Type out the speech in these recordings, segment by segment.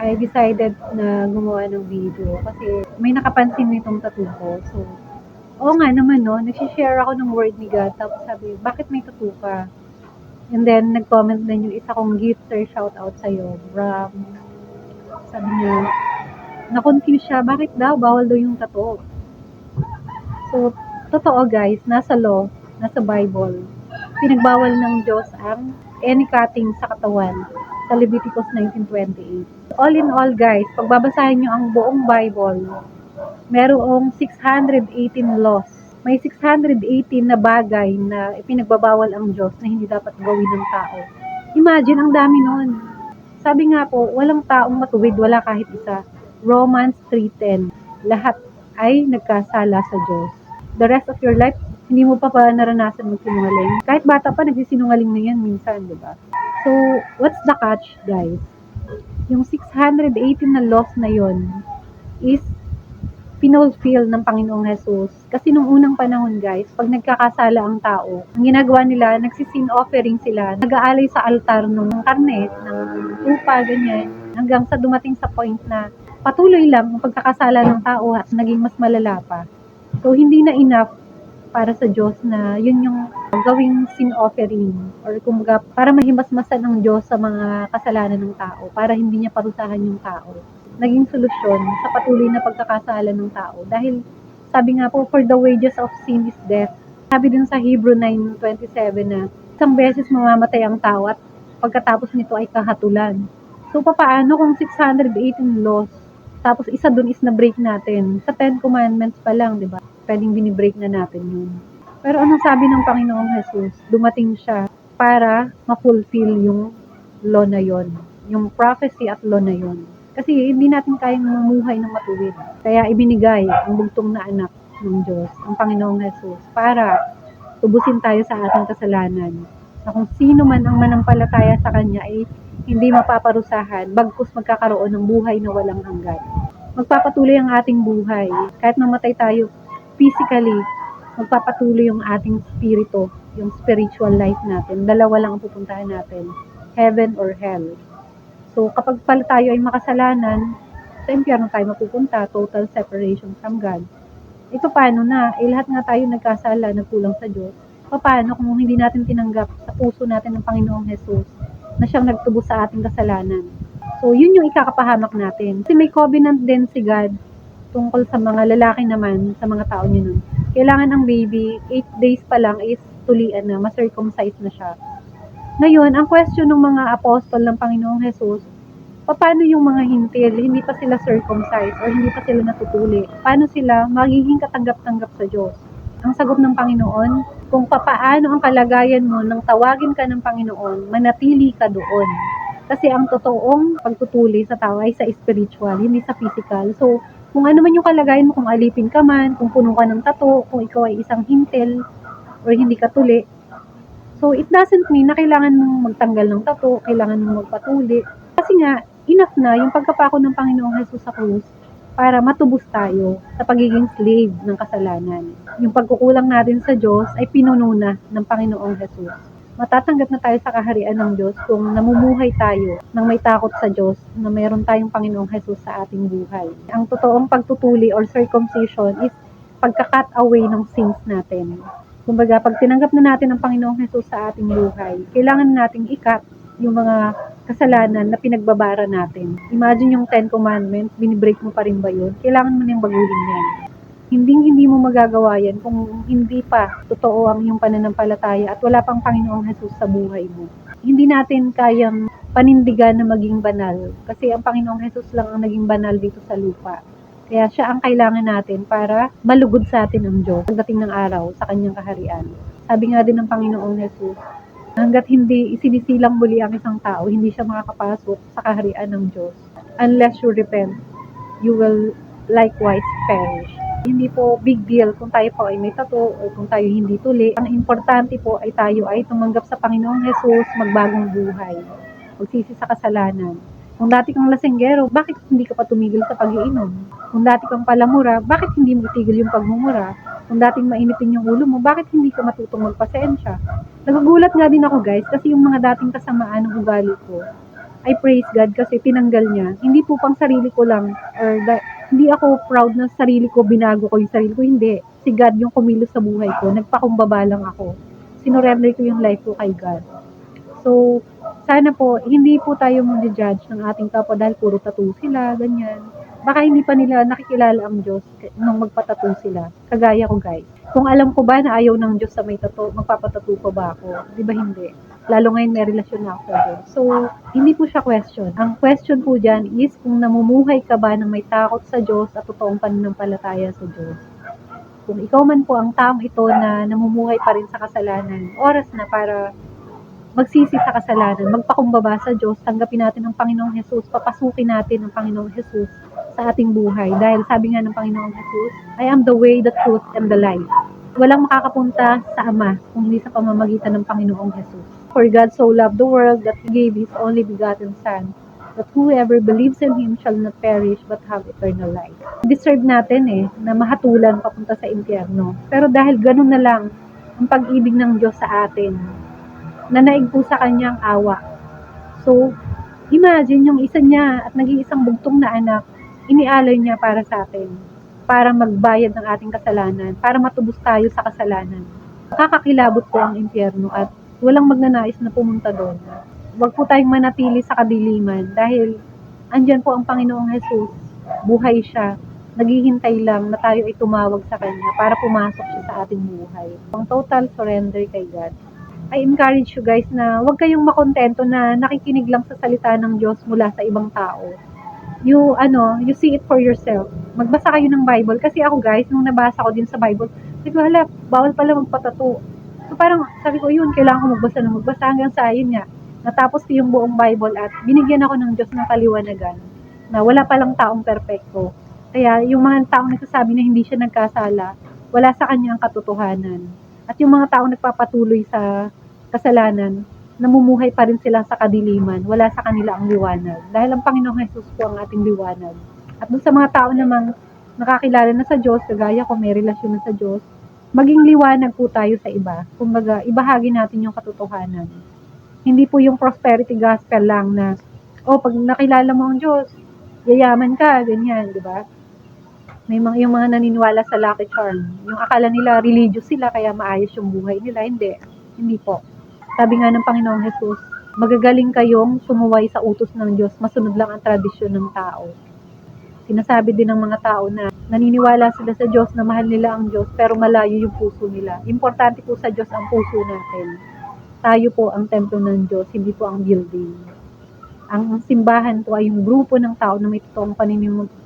I decided na gumawa ng video kasi may nakapansin nitong tattoo ko. So, oo nga naman no, nagsishare ako ng word ni God. Tapos sabi, bakit may tattoo ka? And then, nag-comment din yung isa kong gifter, shout out sa'yo, Bram. Sabi niya, na-confuse siya, bakit daw, bawal daw yung tattoo. So, totoo guys, nasa law, nasa Bible, pinagbawal ng Diyos ang any cutting sa katawan sa Leviticus 19.28. All in all guys, pag babasahin nyo ang buong Bible, merong 618 laws. May 618 na bagay na ipinagbabawal ang Diyos na hindi dapat gawin ng tao. Imagine, ang dami nun. Sabi nga po, walang taong matuwid, wala kahit isa. Romans 3.10 Lahat ay nagkasala sa Diyos. The rest of your life, hindi mo pa pa naranasan magsinungaling. Kahit bata pa, nagsisinungaling na yan minsan, di ba? So, what's the catch, guys? Yung 618 na laws na yon is pinulfill ng Panginoong Jesus. Kasi nung unang panahon, guys, pag nagkakasala ang tao, ang ginagawa nila, nagsisin offering sila, nag-aalay sa altar ng karne, ng tupa, ganyan, hanggang sa dumating sa point na patuloy lang ang pagkakasala ng tao at naging mas malala pa. So, hindi na enough para sa Diyos na yun yung gawing sin offering or kumbaga para mahimasmasan ng Diyos sa mga kasalanan ng tao para hindi niya parusahan yung tao. Naging solusyon sa patuloy na pagkakasala ng tao dahil sabi nga po for the wages of sin is death. Sabi din sa Hebrew 9.27 na isang beses mamamatay ang tao at pagkatapos nito ay kahatulan. So papaano kung 618 laws tapos isa dun is na break natin. Sa 10 commandments pa lang, 'di ba? Pwedeng binibreak na natin 'yun. Pero anong sabi ng Panginoong Jesus? Dumating siya para ma-fulfill yung law na 'yon, yung prophecy at law na 'yon. Kasi hindi natin kayang mamuhay ng matuwid. Kaya ibinigay ang bugtong na anak ng Diyos, ang Panginoong Jesus, para tubusin tayo sa ating kasalanan. Na kung sino man ang manampalataya sa Kanya ay hindi mapaparusahan, bagkus magkakaroon ng buhay na walang hanggan. Magpapatuloy ang ating buhay. Kahit mamatay tayo physically, magpapatuloy yung ating spirito, yung spiritual life natin. Dalawa lang ang pupuntahan natin, heaven or hell. So, kapag pala tayo ay makasalanan, sa impyerno tayo mapupunta, total separation from God. Ito paano na? Eh, lahat nga tayo nagkasala, nagkulang sa Diyos. Paano kung hindi natin tinanggap sa puso natin ng Panginoong Jesus na siyang nagtubos sa ating kasalanan. So, yun yung ikakapahamak natin. Kasi may covenant din si God tungkol sa mga lalaki naman, sa mga tao niya nun. Kailangan ang baby, 8 days pa lang is tulian na, ma-circumcise na siya. Ngayon, ang question ng mga apostol ng Panginoong Jesus, paano yung mga hintil, hindi pa sila circumcised or hindi pa sila natutuli? Paano sila magiging katanggap-tanggap sa Diyos? Ang sagot ng Panginoon, kung papaano ang kalagayan mo nang tawagin ka ng Panginoon, manatili ka doon. Kasi ang totoong pagtutuli sa tao ay sa spiritual, hindi sa physical. So, kung ano man yung kalagayan mo, kung alipin ka man, kung puno ka ng tato, kung ikaw ay isang hintil, or hindi ka tuli, So, it doesn't mean na kailangan mong magtanggal ng tato, kailangan mong magpatuli. Kasi nga, enough na yung pagkapako ng Panginoong Jesus sa krus para matubos tayo sa pagiging slave ng kasalanan. Yung pagkukulang natin sa Diyos ay pinuno ng Panginoong Jesus. Matatanggap na tayo sa kaharian ng Diyos kung namumuhay tayo ng may takot sa Diyos na mayroon tayong Panginoong Jesus sa ating buhay. Ang totoong pagtutuli or circumcision is pagka-cut away ng sins natin. Kumbaga, pag tinanggap na natin ang Panginoong Jesus sa ating buhay, kailangan nating ikat yung mga kasalanan na pinagbabara natin. Imagine yung Ten Commandments, binibreak mo pa rin ba yun? Kailangan mo nang baguhin yan. Hindi hindi mo magagawa yan kung hindi pa totoo ang iyong pananampalataya at wala pang Panginoong Jesus sa buhay mo. Hindi natin kayang panindigan na maging banal kasi ang Panginoong Jesus lang ang naging banal dito sa lupa. Kaya siya ang kailangan natin para malugod sa atin ang Diyos pagdating ng araw sa kanyang kaharian. Sabi nga din ng Panginoong Jesus, hanggat hindi isinisilang muli ang isang tao, hindi siya makakapasok sa kaharian ng Diyos. Unless you repent, you will likewise perish. Hindi po big deal kung tayo po ay may tato o kung tayo hindi tuli. Ang importante po ay tayo ay tumanggap sa Panginoong Jesus, magbagong buhay, magsisi sa kasalanan. Kung dati kang lasenggero, bakit hindi ka pa tumigil sa pag-iinom? Kung dati kang palamura, bakit hindi mo itigil yung pagmumura? Kung dating mainitin yung ulo mo, bakit hindi ka matutong magpasensya? Nagugulat nga din ako guys, kasi yung mga dating kasamaan ng ugali ko, I praise God kasi tinanggal niya. Hindi po pang sarili ko lang or hindi ako proud na sarili ko, binago ko yung sarili ko. Hindi. Si God yung kumilos sa buhay ko. Nagpakumbaba lang ako. Sinurrender ko yung life ko kay God. So, sana po, hindi po tayo mag-judge ng ating kapwa dahil puro tattoo sila, ganyan. Baka hindi pa nila nakikilala ang Diyos nung magpatattoo sila. Kagaya ko guys. Kung alam ko ba na ayaw ng Diyos sa may tattoo, magpapatattoo pa ba ako? Di ba hindi? Lalo ngayon may relasyon na ako. So, hindi po siya question. Ang question po dyan is kung namumuhay ka ba ng may takot sa Diyos at totoong pananampalataya sa Diyos. Kung ikaw man po ang taong ito na namumuhay pa rin sa kasalanan, oras na para magsisi sa kasalanan, magpakumbaba sa Diyos, tanggapin natin ang Panginoong Jesus, papasukin natin ang Panginoong Jesus sa ating buhay. Dahil sabi nga ng Panginoong Jesus, I am the way, the truth, and the life. Walang makakapunta sa Ama kung hindi sa pamamagitan ng Panginoong Jesus. For God so loved the world that He gave His only begotten Son, that whoever believes in Him shall not perish but have eternal life. Deserve natin eh, na mahatulan papunta sa impyerno. Pero dahil ganun na lang ang pag-ibig ng Diyos sa atin, nanaig po sa kanyang awa. So, imagine yung isa niya at nag-iisang bugtong na anak, inialay niya para sa atin, para magbayad ng ating kasalanan, para matubos tayo sa kasalanan. Kakakilabot po ang impyerno at walang magnanais na pumunta doon. Huwag po tayong manatili sa kadiliman dahil andyan po ang Panginoong Jesus, buhay siya, naghihintay lang na tayo ay tumawag sa Kanya para pumasok siya sa ating buhay. Ang total surrender kay God. I encourage you guys na huwag kayong makontento na nakikinig lang sa salita ng Diyos mula sa ibang tao. You, ano, you see it for yourself. Magbasa kayo ng Bible. Kasi ako guys, nung nabasa ko din sa Bible, sabi ko, hala, bawal pala magpatato. So parang, sabi ko, yun, kailangan ko magbasa ng magbasa hanggang sa ayun nga. Natapos ko yung buong Bible at binigyan ako ng Diyos ng kaliwanagan na wala palang taong perpekto. Kaya yung mga taong nagsasabi na hindi siya nagkasala, wala sa kanya ang katotohanan. At yung mga taong nagpapatuloy sa kasalanan, namumuhay pa rin sila sa kadiliman, wala sa kanila ang liwanag. Dahil ang Panginoong Jesus po ang ating liwanag. At dun sa mga tao namang nakakilala na sa Diyos, kagaya ko may relasyon na sa Diyos, maging liwanag po tayo sa iba. Kumbaga, ibahagi natin yung katotohanan. Hindi po yung prosperity gospel lang na, oh, pag nakilala mo ang Diyos, yayaman ka, ganyan, di ba? May mga, yung mga naniniwala sa lucky charm. Yung akala nila religious sila kaya maayos yung buhay nila. Hindi. Hindi po. Sabi nga ng Panginoong Jesus, magagaling kayong sumuway sa utos ng Diyos, masunod lang ang tradisyon ng tao. Sinasabi din ng mga tao na naniniwala sila sa Diyos na mahal nila ang Diyos pero malayo yung puso nila. Importante po sa Diyos ang puso natin. Tayo po ang templo ng Diyos, hindi po ang building. Ang simbahan po ay yung grupo ng tao na may totoong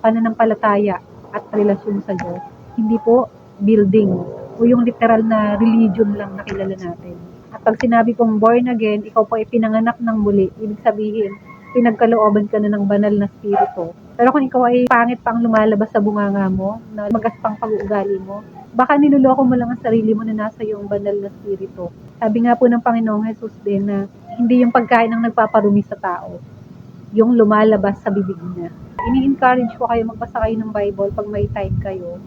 pananampalataya at relasyon sa Diyos. Hindi po building o yung literal na religion lang na kilala natin. At pag sinabi kong born again, ikaw po ay pinanganak ng muli. Ibig sabihin, pinagkalooban ka na ng banal na spirito. Pero kung ikaw ay pangit pang lumalabas sa bunganga mo, na magaspang pag-uugali mo, baka niloloko mo lang ang sarili mo na nasa yung banal na spirito. Sabi nga po ng Panginoong Jesus din na hindi yung pagkain ang nagpaparumi sa tao, yung lumalabas sa bibig niya. Ini-encourage ko kayo magbasa kayo ng Bible pag may time kayo.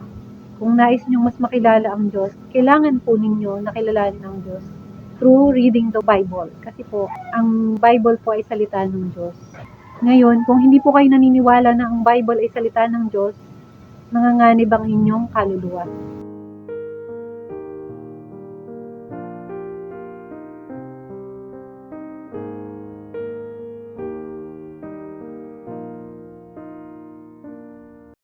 Kung nais nyo mas makilala ang Diyos, kailangan po ninyo nakilalanin ang Diyos through reading the Bible. Kasi po, ang Bible po ay salita ng Diyos. Ngayon, kung hindi po kayo naniniwala na ang Bible ay salita ng Diyos, nanganganib ang inyong kaluluwa.